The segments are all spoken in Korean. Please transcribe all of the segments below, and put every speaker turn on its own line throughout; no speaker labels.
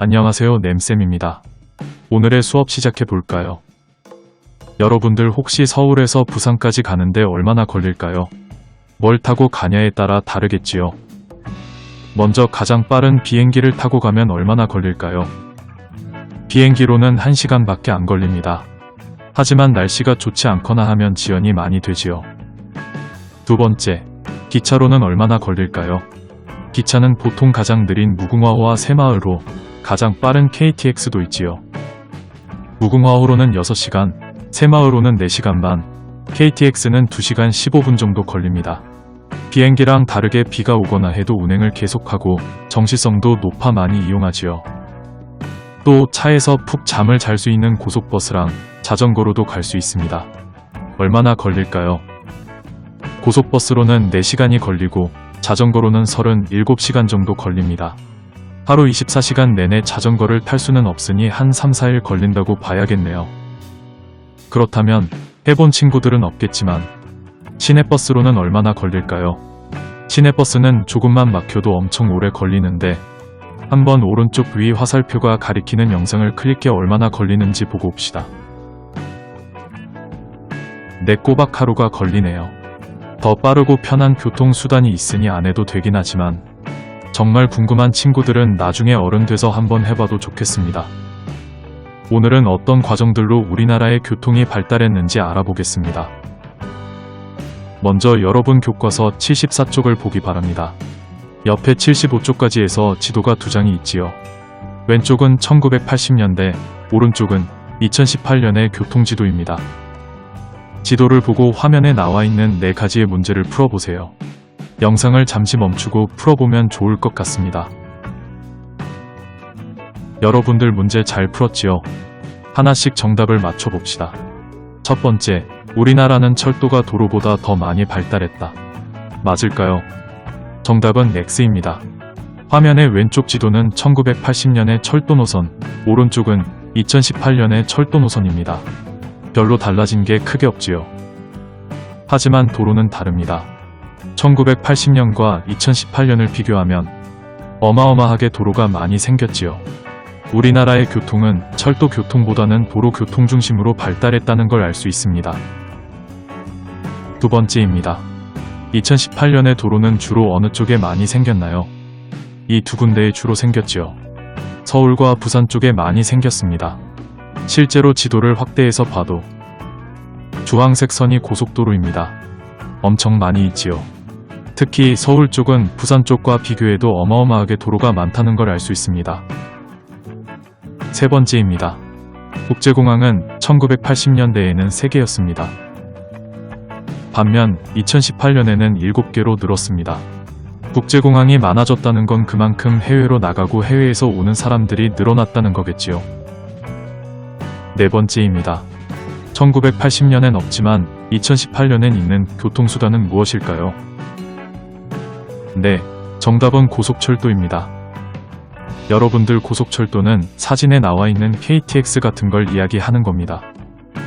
안녕하세요. 램쌤입니다. 오늘의 수업 시작해 볼까요? 여러분들 혹시 서울에서 부산까지 가는데 얼마나 걸릴까요? 뭘 타고 가냐에 따라 다르겠지요. 먼저 가장 빠른 비행기를 타고 가면 얼마나 걸릴까요? 비행기로는 1시간밖에 안 걸립니다. 하지만 날씨가 좋지 않거나 하면 지연이 많이 되지요. 두 번째, 기차로는 얼마나 걸릴까요? 기차는 보통 가장 느린 무궁화호와 새마을호, 가장 빠른 KTX도 있지요. 무궁화호로는 6시간, 새마을호는 4시간 반, KTX는 2시간 15분 정도 걸립니다. 비행기랑 다르게 비가 오거나 해도 운행을 계속하고 정시성도 높아 많이 이용하지요. 또 차에서 푹 잠을 잘 수 있는 고속버스랑 자전거로도 갈 수 있습니다. 얼마나 걸릴까요? 고속버스로는 4시간이 걸리고 자전거로는 37시간 정도 걸립니다. 하루 24시간 내내 자전거를 탈 수는 없으니 한 3, 4일 걸린다고 봐야겠네요. 그렇다면 해본 친구들은 없겠지만 시내버스로는 얼마나 걸릴까요? 시내버스는 조금만 막혀도 엄청 오래 걸리는데 한번 오른쪽 위 화살표가 가리키는 영상을 클릭해 얼마나 걸리는지 보고 옵시다. 내 꼬박 하루가 걸리네요. 더 빠르고 편한 교통수단이 있으니 안 해도 되긴 하지만 정말 궁금한 친구들은 나중에 어른 돼서 한번 해봐도 좋겠습니다. 오늘은 어떤 과정들로 우리나라의 교통이 발달했는지 알아보겠습니다. 먼저 여러분 교과서 74쪽을 보기 바랍니다. 옆에 75쪽까지 해서 지도가 두 장이 있지요. 왼쪽은 1980년대, 오른쪽은 2018년의 교통지도입니다. 지도를 보고 화면에 나와 있는 네 가지의 문제를 풀어보세요. 영상을 잠시 멈추고 풀어보면 좋을 것 같습니다. 여러분들 문제 잘 풀었지요? 하나씩 정답을 맞춰봅시다. 첫 번째, 우리나라는 철도가 도로보다 더 많이 발달했다. 맞을까요? 정답은 X입니다. 화면의 왼쪽 지도는 1980년의 철도 노선, 오른쪽은 2018년의 철도 노선입니다. 별로 달라진 게 크게 없지요. 하지만 도로는 다릅니다. 1980년과 2018년을 비교하면 어마어마하게 도로가 많이 생겼지요. 우리나라의 교통은 철도 교통보다는 도로 교통 중심으로 발달했다는 걸 알 수 있습니다. 두 번째입니다. 2018년의 도로는 주로 어느 쪽에 많이 생겼나요? 이 두 군데에 주로 생겼지요. 서울과 부산 쪽에 많이 생겼습니다. 실제로 지도를 확대해서 봐도 주황색 선이 고속도로입니다. 엄청 많이 있지요. 특히 서울 쪽은 부산 쪽과 비교해도 어마어마하게 도로가 많다는 걸 알 수 있습니다. 세 번째입니다. 국제공항은 1980년대에는 3개였습니다. 반면 2018년에는 7개로 늘었습니다. 국제공항이 많아졌다는 건 그만큼 해외로 나가고 해외에서 오는 사람들이 늘어났다는 거겠지요. 네 번째입니다. 1980년엔 없지만 2018년엔 있는 교통수단은 무엇일까요? 네, 정답은 고속철도입니다. 여러분들 고속철도는 사진에 나와 있는 KTX 같은 걸 이야기하는 겁니다.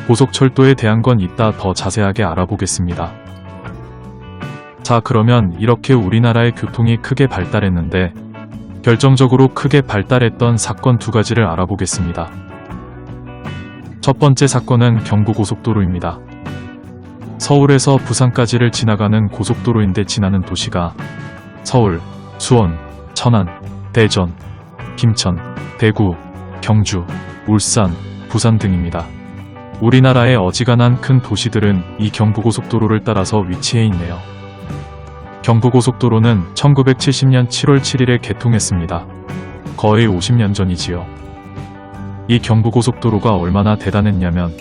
고속철도에 대한 건 이따 더 자세하게 알아보겠습니다. 자, 그러면 이렇게 우리나라의 교통이 크게 발달했는데 결정적으로 크게 발달했던 사건 두 가지를 알아보겠습니다. 첫 번째 사건은 경부고속도로입니다. 서울에서 부산까지를 지나가는 고속도로인데 지나는 도시가 서울, 수원, 천안, 대전, 김천, 대구, 경주, 울산, 부산 등입니다. 우리나라의 어지간한 큰 도시들은 이 경부고속도로를 따라서 위치해 있네요. 경부고속도로는 1970년 7월 7일에 개통했습니다. 거의 50년 전이지요. 이 경부고속도로가 얼마나 대단했냐면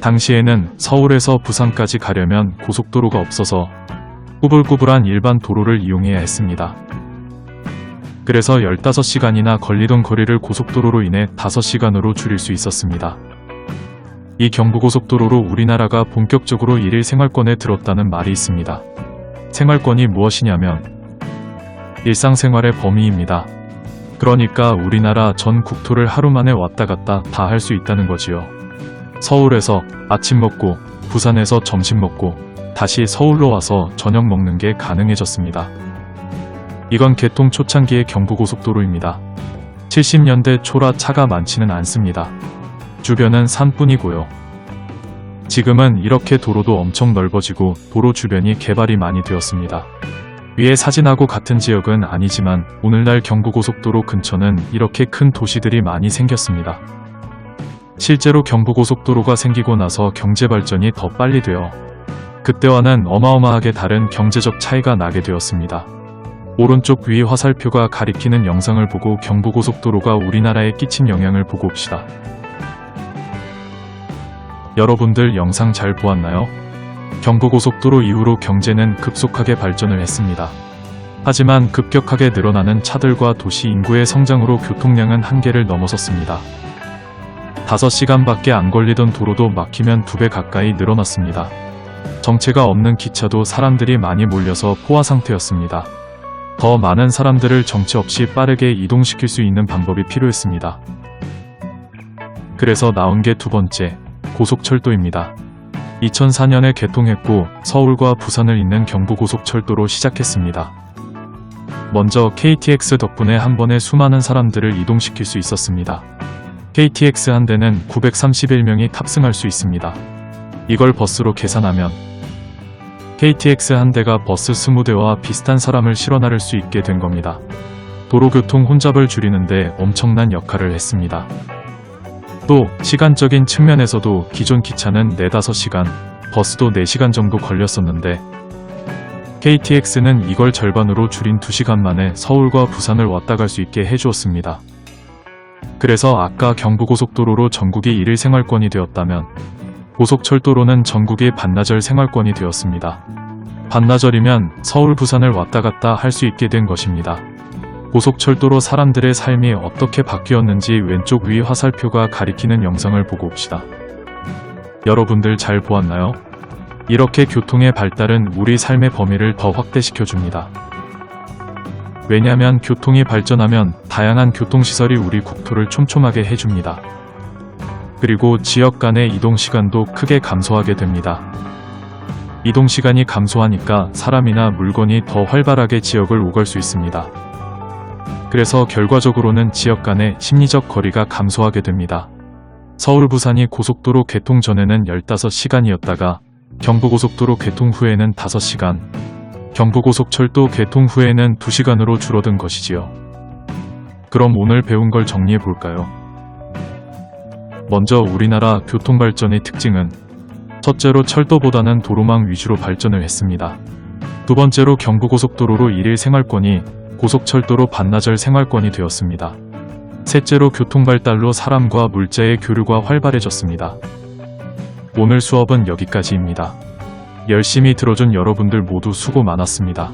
당시에는 서울에서 부산까지 가려면 고속도로가 없어서 꾸불꾸불한 일반 도로를 이용해야 했습니다. 그래서 15시간이나 걸리던 거리를 고속도로로 인해 5시간으로 줄일 수 있었습니다. 이 경부고속도로로 우리나라가 본격적으로 일일 생활권에 들었다는 말이 있습니다. 생활권이 무엇이냐면 일상생활의 범위입니다. 그러니까 우리나라 전 국토를 하루 만에 왔다 갔다 다 할 수 있다는 거지요. 서울에서 아침 먹고 부산에서 점심 먹고 다시 서울로 와서 저녁 먹는 게 가능해졌습니다. 이건 개통 초창기의 경부고속도로입니다. 70년대 초라 차가 많지는 않습니다. 주변은 산뿐이고요. 지금은 이렇게 도로도 엄청 넓어지고 도로 주변이 개발이 많이 되었습니다. 위에 사진하고 같은 지역은 아니지만 오늘날 경부고속도로 근처는 이렇게 큰 도시들이 많이 생겼습니다. 실제로 경부고속도로가 생기고 나서 경제 발전이 더 빨리 되어 그때와는 어마어마하게 다른 경제적 차이가 나게 되었습니다. 오른쪽 위 화살표가 가리키는 영상을 보고 경부고속도로가 우리나라에 끼친 영향을 보고 옵시다. 여러분들 영상 잘 보았나요? 경부고속도로 이후로 경제는 급속하게 발전을 했습니다. 하지만 급격하게 늘어나는 차들과 도시 인구의 성장으로 교통량은 한계를 넘어섰습니다. 5시간밖에 안 걸리던 도로도 막히면 두 배 가까이 늘어났습니다. 정체가 없는 기차도 사람들이 많이 몰려서 포화 상태였습니다. 더 많은 사람들을 정체 없이 빠르게 이동시킬 수 있는 방법이 필요했습니다. 그래서 나온 게 두 번째, 고속철도입니다. 2004년에 개통했고 서울과 부산을 잇는 경부고속철도로 시작했습니다. 먼저 KTX 덕분에 한 번에 수많은 사람들을 이동시킬 수 있었습니다. KTX 한 대는 931명이 탑승할 수 있습니다. 이걸 버스로 계산하면 KTX 한 대가 버스 20대와 비슷한 사람을 실어 나를 수 있게 된 겁니다. 도로교통 혼잡을 줄이는데 엄청난 역할을 했습니다. 또 시간적인 측면에서도 기존 기차는 4, 5시간, 버스도 4시간 정도 걸렸었는데 KTX는 이걸 절반으로 줄인 2시간 만에 서울과 부산을 왔다 갈 수 있게 해주었습니다. 그래서 아까 경부고속도로로 전국이 일일 생활권이 되었다면 고속철도로는 전국이 반나절 생활권이 되었습니다. 반나절이면 서울 부산을 왔다 갔다 할 수 있게 된 것입니다. 고속철도로 사람들의 삶이 어떻게 바뀌었는지 왼쪽 위 화살표가 가리키는 영상을 보고 옵시다. 여러분들 잘 보았나요? 이렇게 교통의 발달은 우리 삶의 범위를 더 확대시켜 줍니다. 왜냐하면 교통이 발전하면 다양한 교통시설이 우리 국토를 촘촘하게 해줍니다. 그리고 지역 간의 이동 시간도 크게 감소하게 됩니다. 이동 시간이 감소하니까 사람이나 물건이 더 활발하게 지역을 오갈 수 있습니다. 그래서 결과적으로는 지역 간의 심리적 거리가 감소하게 됩니다. 서울 부산이 고속도로 개통 전에는 15시간이었다가 경부고속도로 개통 후에는 5시간, 경부고속철도 개통 후에는 2시간으로 줄어든 것이지요. 그럼 오늘 배운 걸 정리해 볼까요? 먼저 우리나라 교통발전의 특징은 첫째로 철도보다는 도로망 위주로 발전을 했습니다. 두 번째로 경부고속도로로 일일 생활권이 고속철도로 반나절 생활권이 되었습니다. 셋째로 교통발달로 사람과 물자의 교류가 활발해졌습니다. 오늘 수업은 여기까지입니다. 열심히 들어준 여러분들 모두 수고 많았습니다.